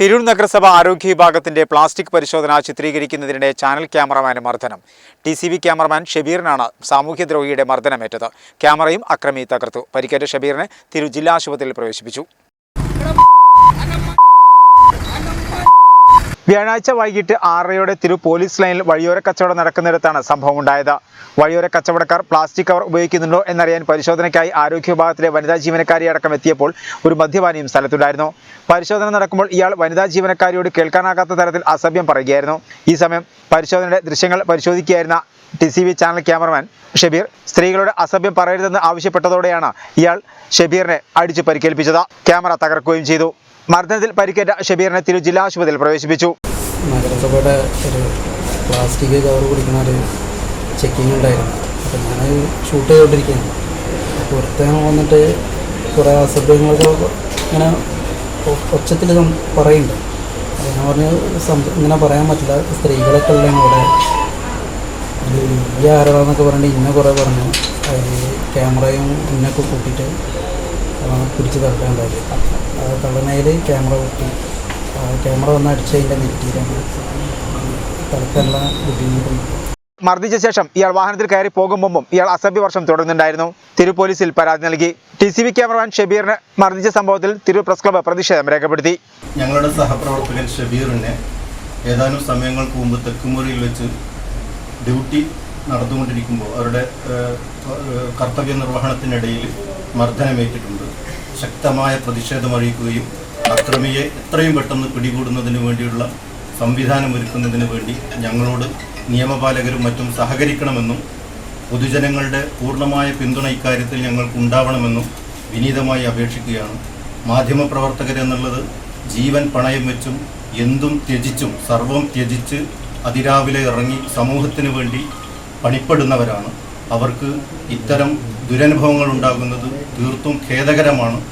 തിരൂർ നഗരസഭ ആരോഗ്യ വിഭാഗത്തിന്റെ പ്ലാസ്റ്റിക് പരിശോധന ചിത്രീകരിക്കുന്നതിനിടെ ചാനൽ ക്യാമറമാന് മർദ്ദനം. ടി സി വി ക്യാമറമാൻ ഷബീറിനാണ് സാമൂഹ്യദ്രോഹിയുടെ മർദ്ദനമേറ്റത്. ക്യാമറയും അക്രമി തകർത്തു. പരിക്കേറ്റ ഷബീറിനെ തിരു ജില്ലാ ആശുപത്രിയിൽ പ്രവേശിപ്പിച്ചു. വ്യാഴാഴ്ച വൈകിട്ട് ആറരയോടെ തിരു പോലീസ് ലൈനിൽ വഴിയോര കച്ചവടം നടക്കുന്നിടത്താണ് സംഭവം ഉണ്ടായത്. വഴിയോര കച്ചവടക്കാർ പ്ലാസ്റ്റിക് കവർ ഉപയോഗിക്കുന്നുണ്ടോ എന്നറിയാൻ പരിശോധനയ്ക്കായി ആരോഗ്യ വിഭാഗത്തിലെ വനിതാ ജീവനക്കാരി അടക്കം എത്തിയപ്പോൾ ഒരു മദ്യപാനിയും സ്ഥലത്തുണ്ടായിരുന്നു. പരിശോധന നടക്കുമ്പോൾ ഇയാൾ വനിതാ ജീവനക്കാരിയോട് കേൾക്കാനാകാത്ത തരത്തിൽ അസഭ്യം പറയുകയായിരുന്നു. ഈ സമയം പരിശോധനയുടെ ദൃശ്യങ്ങൾ പരിശോധിക്കുകയായിരുന്ന T C V channel cameraman Shabeer സ്ത്രീകളോട് അസഭ്യം പറയരുതെന്ന് ആവശ്യപ്പെട്ടതോടെയാണ് ഇയാൾ ഷബീറിനെ അടിച്ചു പരിക്കേൽപ്പിച്ചത്. ക്യാമറ തകർക്കുകയും ചെയ്തു. മർദ്ദനത്തിൽ പരിക്കേറ്റ ഷബീറിനെ തിരു ജില്ലാ ആശുപത്രിയിൽ പ്രവേശിപ്പിച്ചു. നഗരസഭയുടെ ഒരു പ്ലാസ്റ്റിക് കവർ കുടിക്കുന്ന ഒരു ചെക്കിങ് ഉണ്ടായിരുന്നു. അപ്പോൾ ഞാൻ ഷൂട്ട് ചെയ്തുകൊണ്ടിരിക്കുകയാണ് അപ്പോൾ വന്നിട്ട് കുറേ അസഭ്യങ്ങളൊക്കെ ഇങ്ങനെ ഒച്ചത്തിൽ പറയുന്നുണ്ട്. അപ്പോൾ ഞാൻ പറഞ്ഞു ഇങ്ങനെ പറയാൻ പറ്റില്ല. സ്ത്രീകളൊക്കെ ഉള്ള ഇവിടെ ഈ ആരാന്നൊക്കെ പറഞ്ഞിട്ട് ഇന്ന കുറേ പറഞ്ഞു. അതിൽ ക്യാമറയും ഇന്നൊക്കെ കൂട്ടിയിട്ട് പിടിച്ച് തളർത്താണ്ടായത് ആ തള്ളനയിൽ ക്യാമറ കൂട്ടി ക്യാമറ വന്ന് അടിച്ചതിന്റെ നെറ്റിയിലാണ് തളർത്താനുള്ള ബുദ്ധിമുട്ടുണ്ട് മർദ്ദിച്ച ശേഷം ഇയാൾ വാഹനത്തിൽ കയറി പോകും മുമ്പും ഇയാൾ അസഭ്യ വർഷം തുടരുന്നുണ്ടായിരുന്നു തിരു പോലീസിൽ പരാതി നൽകി. ടി സി വി ക്യാമറമാൻ ഷബീറിനെ മർദ്ദിച്ച സംഭവത്തിൽ തിരു പ്രസ് ക്ലബ്ബ് പ്രതിഷേധം രേഖപ്പെടുത്തി. ഞങ്ങളുടെ സഹപ്രവർത്തകൻ ഷബീറിനെ ഏതാനും സമയങ്ങൾക്ക് മുമ്പ് തെക്കുമുറിയിൽ വെച്ച് ഡ്യൂട്ടി നടന്നുകൊണ്ടിരിക്കുമ്പോൾ അവരുടെ കർത്തവ്യ നിർവഹണത്തിനിടയിൽ മർദ്ദനമേറ്റിട്ടുണ്ട് ശക്തമായ പ്രതിഷേധം അറിയിക്കുകയും അക്രമിയെ എത്രയും പെട്ടെന്ന് പിടികൂടുന്നതിന് വേണ്ടിയുള്ള സംവിധാനം ഒരുക്കുന്നതിന് വേണ്ടി ഞങ്ങളോട് നിയമപാലകരും മറ്റും സഹകരിക്കണമെന്നും പൊതുജനങ്ങളുടെ പൂർണമായ പിന്തുണ ഇക്കാര്യത്തിൽ ഞങ്ങൾക്ക് ഉണ്ടാവണമെന്നും വിനീതമായി അപേക്ഷിക്കുകയാണ്. മാധ്യമപ്രവർത്തകരെന്നുള്ളത് ജീവൻ പണയം വെച്ചും എന്തും ത്യജിച്ചും സർവം ത്യജിച്ച് അതിരാവിലെ ഇറങ്ങി സമൂഹത്തിന് വേണ്ടി പണിപ്പെടുന്നവരാണ്. അവർക്ക് ഇത്തരം ദുരനുഭവങ്ങൾ ഉണ്ടാകുന്നത് തീർത്തും ഖേദകരമാണ്.